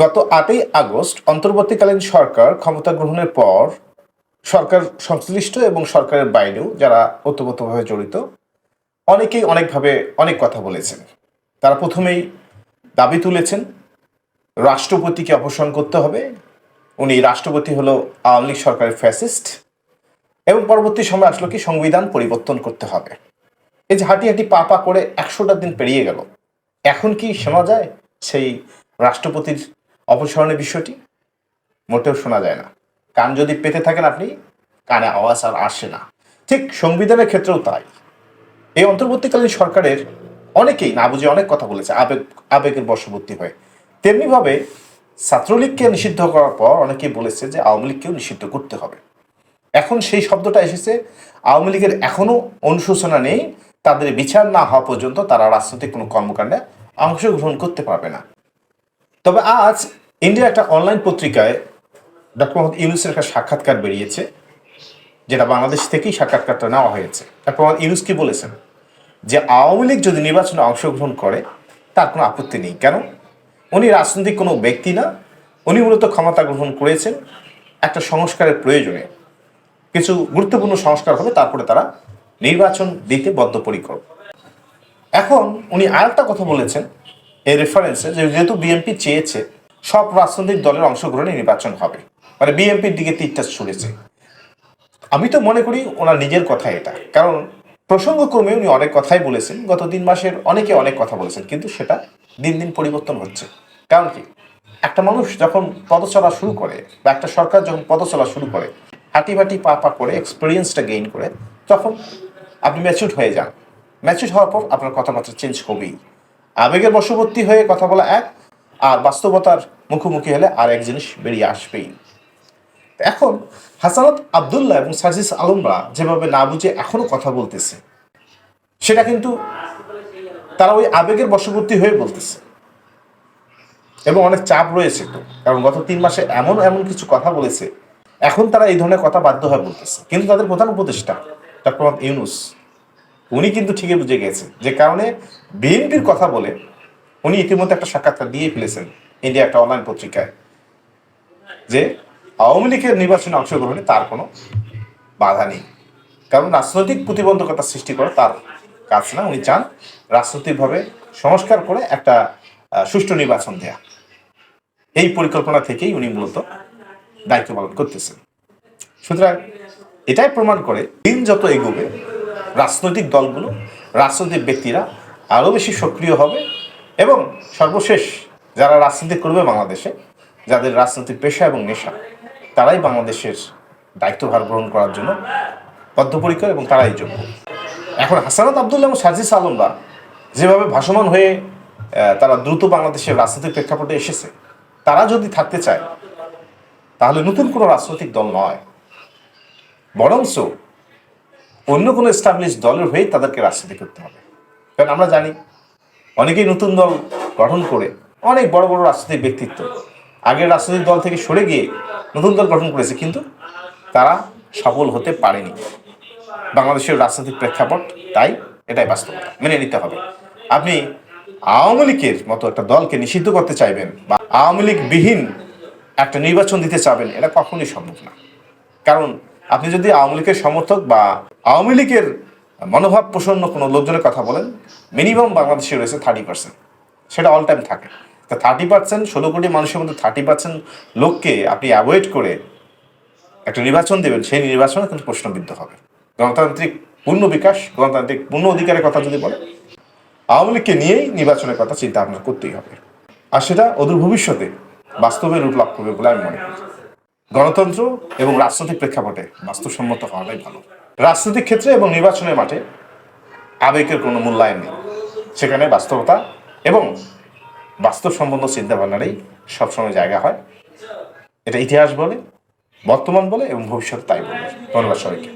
গত আটই আগস্ট অন্তর্বর্তীকালীন সরকার ক্ষমতা গ্রহণের পর সরকার সংশ্লিষ্ট এবং সরকারের বাইরেও যারা ওতপ্রোতভাবে জড়িত, অনেকেই অনেকভাবে অনেক কথা বলেছেন। তারা প্রথমেই দাবি তুলেছেন, রাষ্ট্রপতিকে অপসারণ করতে হবে। উনি রাষ্ট্রপতি হলো আওয়ামী লীগ সরকারের ফ্যাসিস্ট এবং পরবর্তী সময় আসলো কি সংবিধান পরিবর্তন করতে হবে। এই যে হাঁটি হাঁটি পা পা করে একশোটা দিন পেরিয়ে গেল, এখন কি শোনা যায়? সেই রাষ্ট্রপতির অপসারণের বিষয়টি মোটেও শোনা যায় না। কান যদি পেতে থাকেন আপনি, কানে আওয়াজ আর আসে না। ঠিক সংবিধানের ক্ষেত্রেও তাই। এই অন্তর্বর্তীকালীন সরকারের অনেকেই না বুঝে অনেক কথা বলেছে, আবেগ, আবেগের বশবর্তী হয়ে। তেমনিভাবে ছাত্রলীগকে নিষিদ্ধ করার পর অনেকেই বলেছে যে আওয়ামী লীগকেও নিষিদ্ধ করতে হবে। এখন সেই শব্দটা এসেছে, আওয়ামী লীগের এখনও অনুশোচনা নেই, তাদের বিচার না হওয়া পর্যন্ত তারা রাজনৈতিক কোনো কর্মকাণ্ডে অংশগ্রহণ করতে পারবে না। তবে আজ ইন্ডিয়ার একটা অনলাইন পত্রিকায় ডক্টর মোহাম্মদ ইউনুসের একটা সাক্ষাৎকার বেরিয়েছে, যেটা বাংলাদেশ থেকেই সাক্ষাৎকারটা নেওয়া হয়েছে। ডক্টর মোহাম্মদ ইউনুস কি বলেছেন? যে আওয়ামী লীগ যদি নির্বাচনে অংশগ্রহণ করে, তার কোনো আপত্তি নেই। কেন? উনি রাজনৈতিক কোনো ব্যক্তি না। উনি মূলত ক্ষমতা গ্রহণ করেছেন একটা সংস্কারের প্রয়োজনে। কিছু গুরুত্বপূর্ণ সংস্কার হবে, তারপরে তারা নির্বাচন দিতে বদ্ধপরিকর। এখন উনি আরেকটা কথা বলেছেন এই রেফারেন্সে যেহেতু বিএনপি চেয়েছে, সব রাজনৈতিক দলের অংশগ্রহণে নির্বাচন হবে। মানে বিএনপির দিকে তীরটা ছুড়েছে আমি তো মনে করি ওনার নিজের কথা এটা। কারণ প্রসঙ্গক্রমে উনি অনেক কথাই বলেছেন। গত তিন মাসের অনেকে অনেক কথা বলেছেন, কিন্তু সেটা দিন দিন পরিবর্তন হচ্ছে। কারণ কি? একটা মানুষ যখন পদচলা শুরু করে বা একটা সরকার যখন পদচলা শুরু করে হাঁটি বাটি পা পা করে এক্সপিরিয়েন্সটা গেইন করে, তখন আপনি ম্যাচিউর হয়ে যান। ম্যাচিউর হওয়ার পর আপনার কথাবার্তা চেঞ্জ হবেই। আবেগের বশবর্তী হয়ে কথা বলা এক, আর বাস্তবতার মুখোমুখি হলে আর এক জিনিস বেরিয়ে আসবেই। এখন হাসানত আবদুল্লাহ এবং সাজিস আলমরা যেভাবে না বুঝে এখনও কথা বলতেছে, সেটা কিন্তু তারা ওই আবেগের বশবর্তী হয়ে বলতেছে। এবং অনেক চাপ রয়েছে তো, কারণ গত তিন মাসে এমন এমন কিছু কথা বলেছে, এখন তারা এই ধরনের কথা বাধ্য হয়ে বলতেছে। কিন্তু তাদের প্রধান উপদেষ্টা ডক্টর ইউনুস উনি কিন্তু ঠিকই বুঝে গেছে যে কারণে বিএনপির কথা বলে উনি ইতিমধ্যে একটা সাক্ষাৎকার দিয়ে ফেলেছেন ইন্ডিয়া একটা অনলাইন পত্রিকায় যে আওয়ামী লীগের নির্বাচনে অংশগ্রহণে তার কোনো বাধা নেই। কারণ রাজনৈতিক প্রতিবন্ধকতা সৃষ্টি করা তার কাজ না। উনি চান রাজনৈতিকভাবে সংস্কার করে একটা সুষ্ঠু নির্বাচন দেয়া। এই পরিকল্পনা থেকেই উনি মূলত দায়িত্ব পালন করতেছেন। সুতরাং এটাই প্রমাণ করে দিন যত এগোবে রাজনৈতিক দলগুলো, রাজনৈতিক ব্যক্তিরা আরও বেশি সক্রিয় হবে এবং সর্বশেষ যারা রাজনীতি করবে বাংলাদেশে, যাদের রাজনৈতিক পেশা এবং নেশা, তারাই বাংলাদেশের দায়িত্বভার গ্রহণ করার জন্য বদ্ধপরিকর এবং তারাই যোগ্য। এখন হাসানাত আবদুল্লাহ এবং সাজিস আলমরা যেভাবে ভাসমান হয়ে তারা দ্রুত বাংলাদেশের রাজনৈতিক প্রেক্ষাপটে এসেছে, তারা যদি থাকতে চায়, তাহলে নতুন কোনো রাজনৈতিক দল নয়। বরঞ্চ অন্য কোনো এস্টাবলিশ দলের হয়েই তাদেরকে রাজনীতি করতে হবে। কারণ আমরা জানি, অনেকেই নতুন দল গঠন করে অনেক বড় বড় রাজনৈতিক ব্যক্তিত্ব। আগের রাজনৈতিক দল থেকে সরে গিয়ে নতুন দল গঠন করেছে, কিন্তু তারা সফল হতে পারেনি। বাংলাদেশের রাজনৈতিক প্রেক্ষাপট তাই এটাই বাস্তবতা, মেনে নিতে হবে। আপনি আওয়ামী লীগের মতো একটা দলকে নিষিদ্ধ করতে চাইবেন বা আওয়ামী লীগ বিহীন একটা নির্বাচন দিতে চাবেন, এটা কখনোই সম্ভব না। কারণ আপনি যদি আওয়ামী লীগের সমর্থক বা আওয়ামী লীগের মনোভাব প্রসন্ন কোনো লোকজনের কথা বলেন মিনিমাম বাংলাদেশে রয়েছে থার্টি পার্সেন্ট সেটা অল টাইম থাকে। তা থার্টি পার্সেন্ট ষোলো কোটি মানুষের মধ্যে থার্টি পার্সেন্ট লোককে আপনি অ্যাভয়েড করে একটা নির্বাচন দেবেন, সেই নির্বাচনে কিন্তু প্রশ্নবিদ্ধ হবে। গণতান্ত্রিক পূর্ণ বিকাশ, গণতান্ত্রিক পূর্ণ অধিকারের কথা যদি বলে আওয়ামী লীগকে নিয়েই নির্বাচনের কথা চিন্তা ভাবনা করতেই হবে। আর সেটা অদূর ভবিষ্যতে বাস্তবে রূপ লাভ করবে বলে আমি মনে করি। গণতন্ত্র এবং রাজনৈতিক প্রেক্ষাপটে বাস্তবসম্মত হওয়াটাই ভালো। রাজনৈতিক ক্ষেত্রে এবং নির্বাচনের মাঠে আবেগের কোনো মূল্যায়ন নেই। সেখানে বাস্তবতা এবং বাস্তবসম্মত চিন্তাভাবনারই সবসময় জায়গা হয়। এটা ইতিহাস বলে, বর্তমান বলে এবং ভবিষ্যৎ তাই বলে। ধন্যবাদ সবাইকে।